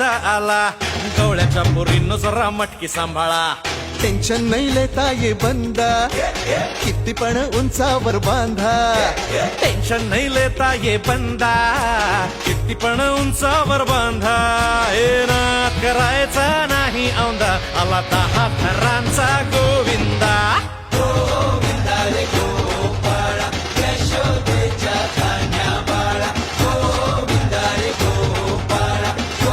गोविंदा आला. गवळ्याच्या बोरीनं जरा मटके सांभाळा. टेन्शन नाही लेता ये बंदा. किती पण उंचावर बांधा. टेन्शन नाही लेता ये बंदा. किती पण उंचावर बांधा. नात करायचा नाही औंदा. आला दहा थरांचा गो